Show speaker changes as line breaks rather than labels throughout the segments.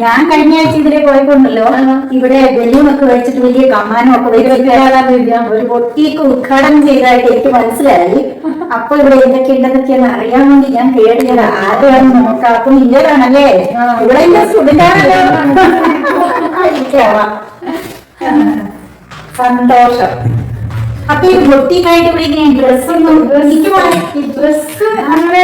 ഞാൻ കഴിഞ്ഞ ആഴ്ച ഇതിലെ പോയിക്കൊണ്ടല്ലോ ഇവിടെ ബലൂണൊക്കെ വെച്ചിട്ട് വലിയ കമ്മാനും ഒക്കെ വെച്ചിട്ട് ഉദ്ഘാടനം ചെയ്തതായിട്ട് എനിക്ക് മനസ്സിലായി. അപ്പൊ ഇവിടെ എന്തൊക്കെ ഉണ്ടെന്നൊക്കെയാണ് അറിയാൻ വേണ്ടി ഞാൻ കേട്ടില്ല ആരെയാണ് നോക്കാം അപ്പൊ ഇന്ത്യയിലാണല്ലേ ഇവിടെ. സന്തോഷം. അപ്പൊ ഈ ബൊട്ടിക്കായിട്ട് ഇവിടെ ഡ്രസ്സൊന്നും ഡ്രസ്സ് ഡ്രസ്സ് അങ്ങനെ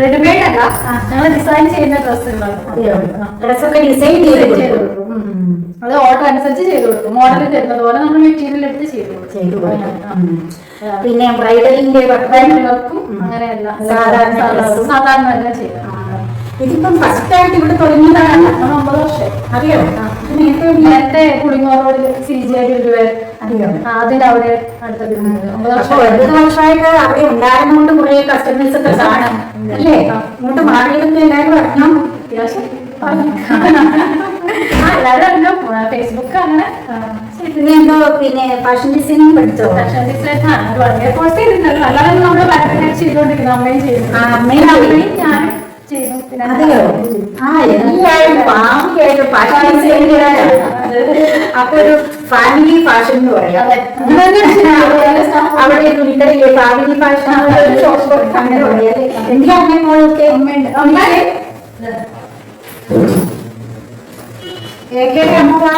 റെഡിമെയ്ഡ് അല്ല ഞങ്ങൾ ഡിസൈൻ ചെയ്യുന്ന ഡ്രസ്സുകളാണ്
ഡ്രസ്സൊക്കെ ഡിസൈൻ ചെയ്ത്.
അത് ഓർഡർ അനുസരിച്ച് ചെയ്ത് കൊടുക്കും. മോഡൽ തരുന്നത് പോലെ നമ്മൾ മെറ്റീരിയൽ എടുത്ത് ചെയ്ത്.
പിന്നെ ബ്രൈഡലിന്റെ
അങ്ങനെയല്ല.
സാധാരണ
സാധാരണ സാധാരണ എല്ലാം ചെയ്യും
ഇതിപ്പം ഫസ്റ്റ് ആയിട്ട് ഇവിടെ തുടങ്ങിയതാണ്.
നമ്മൾ ഒമ്പത് വർഷം
അറിയാം? നേരത്തെ ഇല്ല.
നേരത്തെ കുളിങ്ങോർ റോഡിൽ സി ജി ആയിട്ട്
അറിയോ
അതിന്റെ അവിടെ അടുത്ത building. ഒമ്പത്
വർഷമായിട്ട് അവിടെ ഉണ്ടായിരുന്നോണ്ട് കുറെ കസ്റ്റമേഴ്സ് ഒക്കെ കാണും. അല്ലേ? ഇങ്ങോട്ട് മാറിയതൊക്കെ എല്ലാവരും അറിഞ്ഞോ?
അത്യാവശ്യം എല്ലാവരും ഫേസ്ബുക്ക് അങ്ങനെ
പിന്നെ എന്തോ പിന്നെ ഫാഷൻ ഡിസൈനിങ് പഠിച്ചോ?
ഫാഷൻ ഡിസൈൻ വളരെ കോഴ്സ് ചെയ്തിട്ടുണ്ടല്ലോ അല്ലാതെ നമ്മൾ ഭരതനാട്യം ചെയ്തുകൊണ്ടിരിക്കുന്നു. അമ്മയും ചെയ്തു.
ആ, അമ്മയും
അമ്മയും ഞാനും ചെയ്തു. പിന്നെ
അതെയോ? ആ എല്ലാവരും ഫാമിലിയായിട്ട് ഫാഷൻ ഡിസൈനുകാരാണ് അപ്പൊ ഒരു ഫാമിലി ഫാഷൻ എന്ന് പറയാം. അവിടെ തുണിക്കടയിലെ ഫാമിലി ഫാഷൻ അങ്ങനെ പറയാം എന്തിനാ അമ്മ മോളൊക്കെ
അമ്മയുണ്ട് അമ്മയെ
ഏകദേശം അമ്മ വാ.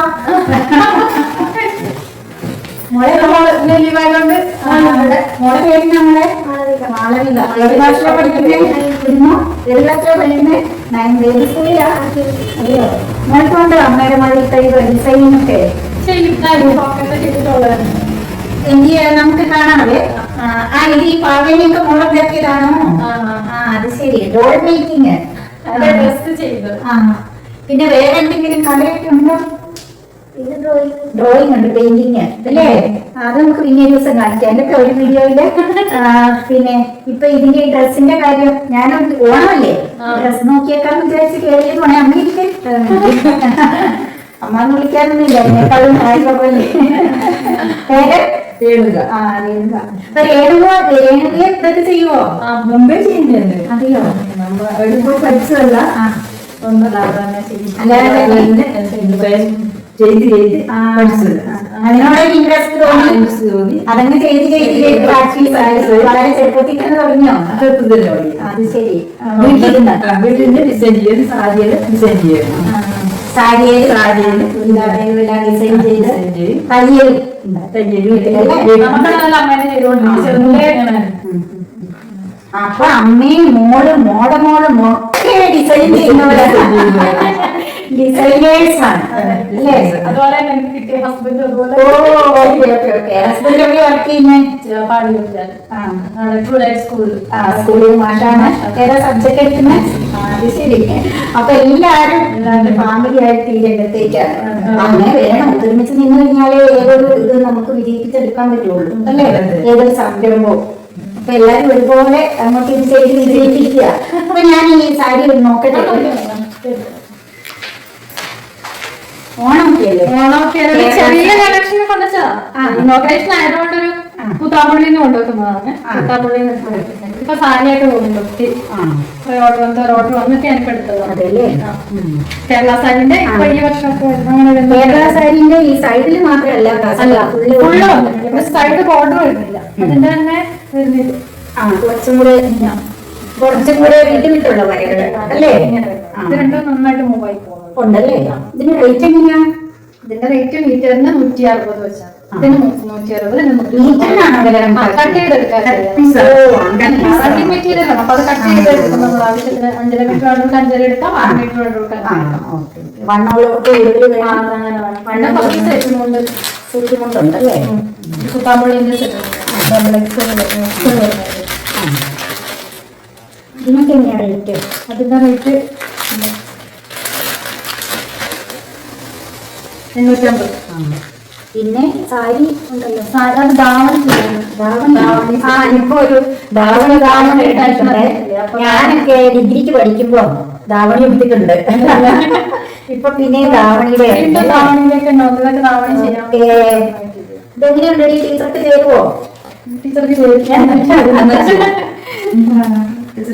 മോളെ
നമ്മൾ നെല്ലിവായതുകൊണ്ട്
മോളെ പേര് നമ്മളെ മാളവിക. ഏത് ക്ലാസ്സിലാണ് പഠിക്കുന്നത് ഇരുന്നോ ഏത് ക്ലാസ്സിലാണ് പഠിക്കുന്നത് നയൻ ഏത് സ്കൂളിലാ അയ്യോ. മോൾക്കുണ്ട് അമ്മയുടെ മഴ ഡിസൈനിങ് ഒക്കെ നമുക്ക് കാണാമേ ആ ഇത് ഈ
ആ, ആ.
ആ അത് ശരി. ഡോൾ മേക്കിങ് പിന്നെ വേറെ എന്തെങ്കിലും കലയൊക്കെ ഉണ്ടോ? ഡ്രോയിങ് ഉണ്ട് പെയിന്റിങ് അല്ലേ? അത് നമുക്ക് പിന്നെ ദിവസം കാണിക്കാം. എന്റെ ഒരു വീഡിയോയിൽ? പിന്നെ ഇപ്പൊ ഇതിന്റെ ഡ്രസ്സിന്റെ കാര്യം ഞാൻ ഓണമല്ലേ. ഡ്രസ് നോക്കിയേക്കാന്ന് വിചാരിച്ച് കേരളത്തിൽ പോണേ അമ്മ എന്ന് വിളിക്കാനൊന്നുമില്ല എന്നെക്കാളും പേര്
രേണുക.
ആ രേണുക. അപ്പൊ രേണുക രേണുകയെ ഇതൊക്കെ ചെയ്യുവോ?
മുമ്പേ ചെയ്യുന്നുണ്ട്.
അതെയോ?
നമ്മൾ എഴുപ്പോ പഠിച്ചതല്ല. ഇതുവരെ ചെയ്ത് ചെയ്ത് പഠിച്ചത്.
അതിനോട് ഇൻട്രസ്റ്റ് തോന്നി?
തോന്നി.
അതങ്ങ് ചെയ്ത് ചെയ്ത് ചെയ്ത് പ്രാക്ടീസ് വളരെ ചെറുപ്പത്തിൽ തന്നെ തുടങ്ങിയോ?
ചെറുപ്പത്തിൽ തുടങ്ങി.
അത് ശരി.
ആ, വീട്ടിന്റെ ഡിസൈൻ ചെയ്ത് സാരിയുടെ ഡിസൈൻ ചെയ്യണം
സാരിയിൽ ഡിസൈൻ ചെയ്ത് തയ്യൽ. അപ്പൊ അമ്മയും മോൾ മോടെ മോളും ഒക്കെ ഡിസൈൻ ചെയ്യുന്നവരാണ് ഡിസൈനേഴ്സ് ആണ് അല്ലേ
അതുപോലെ തന്നെ എനിക്ക് കിട്ടിയ ഹസ്ബൻഡ് അതുപോലെ
oh okay okay okay husband എവിടെ വർക്ക് ചെയ്യുന്നത്
പാടിയില്ല
ആ
ട്രൂ ലൈഫ് സ്കൂളിൽ
ആ, സ്കൂളിൽ മാഷാണ്. ഏതാ സബ്ജക്ട് എടുക്കുന്നത് ആ, അത് ശരി അപ്പൊ എല്ലാരും ഫാമിലി ആയിട്ട് ഈ രംഗത്തേക്കാണ് അങ്ങനെ വേണം. ഒരുമിച്ച് നിന്ന് കഴിഞ്ഞാലേ ഏതൊരു ഇത് നമുക്ക് വിജയിപ്പിച്ചെടുക്കാൻ പറ്റുള്ളൂ. അല്ലേ ഏതൊരു സംരംഭവും. അപ്പൊ എല്ലാരും ഒരുപോലെ അങ്ങോട്ട് ഇത് ചെയ്ത് വിജയിപ്പിക്കുക. അപ്പൊ ഞാൻ ഈ സാരി നോക്കട്ടെ ഓണമൊക്കെ അല്ലേ
ഓണമൊക്കെ ഒരു ചെറിയ കളക്ഷൻ ആയതുകൊണ്ടൊരു കൊണ്ടുവെക്കുന്നതാണ് ഇപ്പൊ സാരിയായിട്ട് പോകുന്നുണ്ട് ഒത്തിരി. ഓർഡർ വന്നിട്ട്. കേരള സാരിന്റെ ഇപ്പൊ ഈ വരുന്ന
കേരള സാരിന്റെ ഈ സൈഡിൽ മാത്രമല്ല
അല്ല
ഫുള്ള്
വന്നിട്ടുണ്ട്. സൈഡ് ബോർഡർ വരുന്നില്ല. അതിന്റെ തന്നെ വരുന്നില്ല.
ആ കുറച്ചും കൂടെ കുറച്ചും കൂടെ വീട്ടിലിട്ടുള്ള വരകൾ അല്ലേ.
ഇത് രണ്ടും നന്നായിട്ട് മൂവ് ആയി
ഉണ്ടല്ലേ? ഇതിന്റെ റേറ്റ് എങ്ങനെയാ?
ഇതിന്റെ റേറ്റ് മീറ്ററിന് നൂറ്റി അറുപത് വെച്ചാണ് ഇതിന് നൂറ്റി. മെറ്റീരിയൽ ആണ്. അപ്പൊ അത് കട്ട് നമ്മൾ ആവശ്യത്തിന് അഞ്ചര മീറ്റർ വേണ്ടവർക്ക് അഞ്ചര എടുക്കാം ആറ് മീറ്റർ വേണ്ടവർക്ക് കുറച്ച് സെറ്റുമുണ്ട്
ഇതിനൊക്കെ എങ്ങനെയാണ് റേറ്റ്
അതിന്റെ റേറ്റ് എണ്ണൂറ്റമ്പത്
പിന്നെ സാരി ഉണ്ടല്ലോ.
അത്
ധാവണി ആ ഇപ്പൊ ഒരു ധാവണി ധാവണി ഇട്ടിട്ടുണ്ട് ഞാനൊക്കെ ഡിഗ്രിക്ക് പഠിക്കുമ്പോ ധാവണി എടുത്തിട്ടുണ്ട്. ഇപ്പൊ പിന്നെ ധാവണിയുടെ. ഇതെങ്ങനെയുണ്ട് ടീച്ചർക്ക് ചേരുവോ?
ടീച്ചർക്ക് ചോദിക്കാൻ
ടീച്ചർക്ക്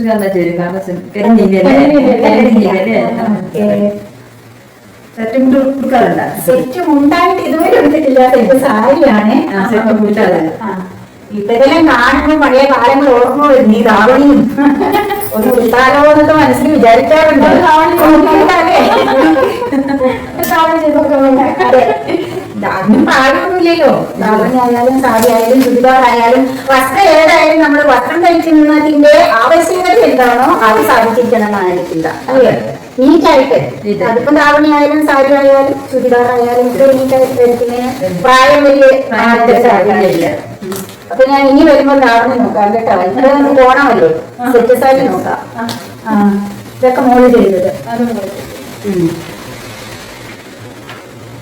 എന്താ ചെയ്യും കാരണം സെറ്റും കൊടുക്കാറുണ്ട
ഇതുവരെ എടുത്തിട്ടില്ല സെറ്റ് സാരിയാണ്
ആ, സെറ്റ് മുണ്ടാണ്.
ആ. ഇതെല്ലാം കാണുമ്പോ പഴയ കാലങ്ങൾ ഓർമ്മ വരുന്നു ഈ ധാവണിയും ഒന്ന് വിട്ടാലോ എന്നൊക്കെ മനസ്സിൽ വിചാരിക്കാറുണ്ട് നോക്കിയിട്ടാലേ. അതെ. ധാവണി പാടൊന്നുമില്ലല്ലോ ധാവണി ആയാലും സാരി ആയാലും ചുരിദാർ ആയാലും വസ്ത്രം ഏതായാലും നമ്മൾ വസ്ത്രം കഴിക്കുന്നതിന്റെ ആവശ്യകത എന്താണോ അത് സാധിച്ചിരിക്കണം എന്നാണ് എനിക്കില്ല അല്ലേ നീറ്റായിട്ട്. അതിപ്പോ ദാവണിയായാലും സാരി ആയാലും ചുരിദാർ ആയാലും ഇത് നീറ്റായിട്ട് ധരിക്കുന്നതിന് പ്രായം വലിയ
പ്രായമില്ല.
അപ്പൊ ഞാൻ ഇനി വരുമ്പോ ധാവണി നോക്കാം കേട്ടോ. ഇവിടെ ഒന്ന് പോണമല്ലോ. സെറ്റ് സാരി നോക്കാം. ഇതൊക്കെ മോൾ ചെയ്തത്.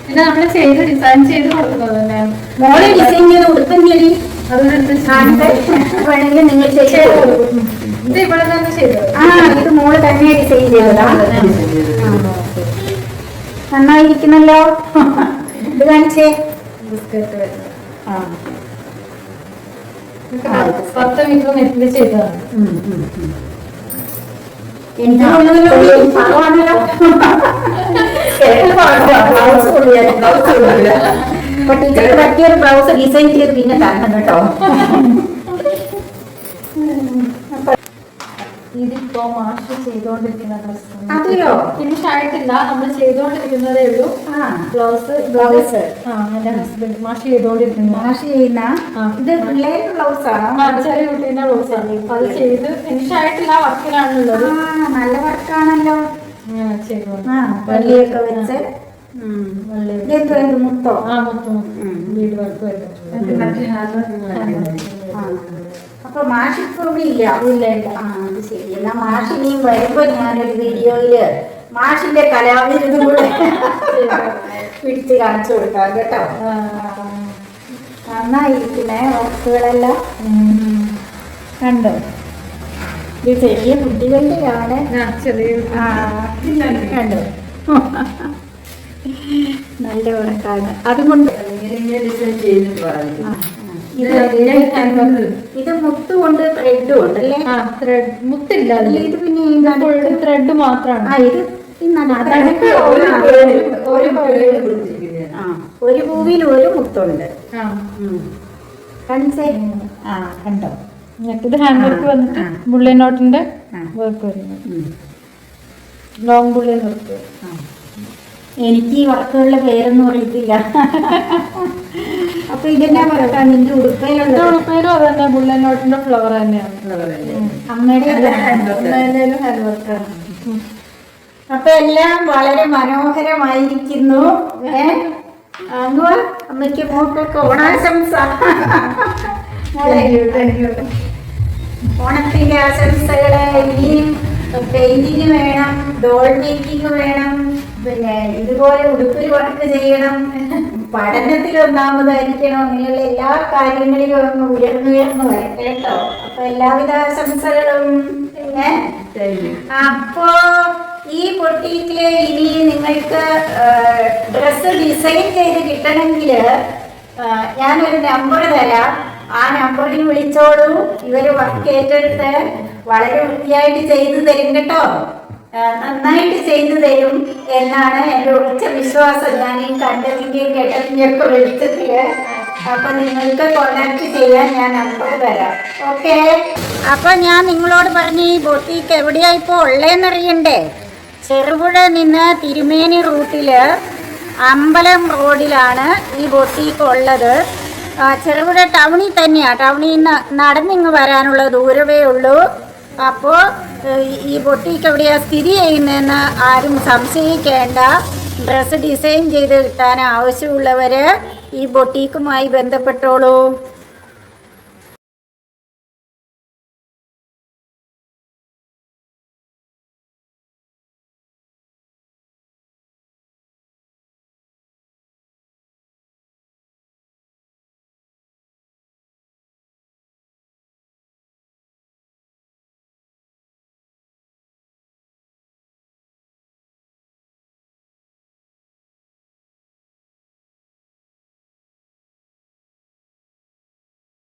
പിന്നെ നമ്മൾ ചെയ്ത് ഡിസൈൻ ചെയ്ത് കൊടുക്കുന്നത് തന്നെ.
മോളെ ഡിസൈൻ ചെയ്ത് ചെടി
അതുകൊണ്ട്
വേണമെങ്കിൽ നിങ്ങൾ ചെയ്ത്
ചെയ്ത്
കൊടുക്കും. ആ ഇത് മോൾ തന്നെ ഡിസൈൻ ചെയ്തതാ. നന്നായിരിക്കുന്നല്ലോ. ഇത് കാണിച്ചേ.
ബിസ്ക്കറ്റ്
ആ
പത്ത് മീറ്റർ നെറ്റിൽ ചെയ്തതാണ്.
ടീച്ചർക്ക് പറ്റിയൊരു ബ്ലൗസ് ഡിസൈൻ ചെയ്ത് പിന്നെ തരണം കേട്ടോ.
ഇതിപ്പോ മാഷ് ചെയ്തുകൊണ്ടിരിക്കുന്ന ഡ്രസ്
അതെയോ
ഫിനിഷ് ആയിട്ടില്ല നമ്മൾ ചെയ്തോണ്ടിരിക്കുന്നതേ ഉള്ളൂ. Blouse
blouse.
എന്റെ ഹസ്ബൻഡ് മാഷ് ചെയ്തോണ്ടിരിക്കുന്നു.
മാഷ് ചെയ്യുന്ന. ഇത് പിള്ളേരുടെ ബ്ലൗസ്? ആണ്
ചെറിയ കുട്ടീന്റെ ബ്ലൗസ് ആണ് അത് ചെയ്ത് ഫിനിഷ് ആയിട്ടില്ല വർക്കിലാണുള്ളത്.
നല്ല വർക്കാണല്ലോ. പള്ളിയൊക്കെ വെച്ച്. മുത്തോ?
ആ മുത്തോ. വീട് വർക്ക് വരുന്നുണ്ട്
ആ. അപ്പൊ മാഷ് ഇപ്പൊ ഇവിടെ ഇല്ല.
ഇല്ല ഇല്ല
ആ അത് ശരി. എന്നാ മാഷ് ഇനിയും വരുമ്പോ ഞാനൊരു വീഡിയോയിൽ മാഷിന്റെ കലാവിരുന്നും കൂടെ പിടിച്ച് കാണിച്ചു കൊടുക്കാം കേട്ടോ. നന്നായിരിക്കുന്നേ വർക്കുകളെല്ലാം. കണ്ടോ? ഇത് ചെറിയ കുട്ടികളുടെയാണ്. കണ്ടോ? നല്ല ഉറക്കാണ് അതുകൊണ്ട്
ഡിസൈൻ ചെയ്ത് പറഞ്ഞു
ഇത്
ത്രെഡും ഉണ്ട്
അല്ലേ? ത്രെഡ് മുത്തില്ല
ഇത് പിന്നെ
ത്രെഡ് മാത്രമാണ്
ഇത് ഒരു പൂവിൽ ഒരു മുത്തുണ്ട്. കണ്ടോ?
ഇത് ഹാൻഡ് വർക്ക് വന്നിട്ട് ബുള്ളി നോട്ടിന്റെ വർക്ക് വരുന്നത്. Long bully work.
എനിക്ക് ഈ വർക്കുകളുടെ പേരൊന്നും അറിയത്തില്ല. അപ്പൊ ഇതെന്നാ വർക്കാ നിന്റെ ഉടുപ്പയിലുള്ളത്
ഉടുപ്പയിലും അത് തന്നെ ബുള്ളൻ നോട്ടിന്റെ ഫ്ലവർ തന്നെയാണ്.
അമ്മയുടെ
hand work.
എന്തായാലും ഹാൻഡ് വർക്കാണ്
അപ്പൊ എല്ലാം വളരെ മനോഹരമായിരിക്കുന്നു. അമ്മയ്ക്ക് മോക്കൊക്കെ ഓണാശംസ ഓണത്തിന്റെ ആശംസകൾ ഇനിയും പെയിന്റിങ് വേണം ഡോൾ മേക്കിംഗ് വേണം പിന്നെ ഇതുപോലെ ഉടുപ്പിൽ വർക്ക് ചെയ്യണം. പഠനത്തിൽ ഒന്നാമതായിരിക്കണം അങ്ങനെയുള്ള എല്ലാ കാര്യങ്ങളിലും ഒന്ന് ഉയർന്നു ഉയർന്നു വരും കേട്ടോ. അപ്പൊ എല്ലാവിധ ആശംസകളും. പിന്നെ അപ്പോ ഈ പൊട്ടിക്കിൽ ഇനി നിങ്ങൾക്ക് ഡ്രസ്സ് ഡിസൈൻ ചെയ്ത് കിട്ടണമെങ്കിൽ ഞാനൊരു നമ്പർ തരാം. ആ നമ്പറിൽ വിളിച്ചോളൂ. ഇവർ വർക്ക് ഏറ്റെടുത്ത് വളരെ വൃത്തിയായിട്ട് ചെയ്തു തരും കേട്ടോ. നന്നായിട്ട് ചെയ്തു തരും എന്നാണ് എന്റെ ഉറച്ച വിശ്വാസം. ഞാൻ ഈ കണ്ടതിന്റെയും കേട്ടതിന്റെയും ഒക്കെ വെളിച്ചത്തിൽ അപ്പൊ നിങ്ങൾക്ക് കോണ്ടാക്ട് ചെയ്യാൻ ഞാൻ നമ്പർ തരാം. ഓക്കെ? അപ്പൊ ഞാൻ നിങ്ങളോട് പറഞ്ഞ ഈ ബൊട്ടീക്ക് എവിടെയാ ഇപ്പോൾ ഉള്ളതെന്നറിയണ്ടേ ചെറുപുഴ നിന്ന് തിരുമേനി റൂട്ടിൽ അമ്പലം റോഡിലാണ് ഈ ബൊട്ടീക്ക് ഉള്ളത്. ചെറുപുഴ ടൗണിൽ തന്നെയാണ് ടൗണിൽ നിന്ന് നടന്നിങ്ങ് വരാനുള്ള ദൂരമേ ഉള്ളൂ. അപ്പോൾ ഈ ബൊട്ടീക്ക് എവിടെയാണ് സ്ഥിതി ചെയ്യുന്നതെന്ന് ആരും സംശയിക്കേണ്ട. ഡ്രസ്സ് ഡിസൈൻ ചെയ്ത് കിട്ടാൻ ആവശ്യമുള്ളവർ ഈ ബൊട്ടീക്കുമായി ബന്ധപ്പെട്ടോളൂ.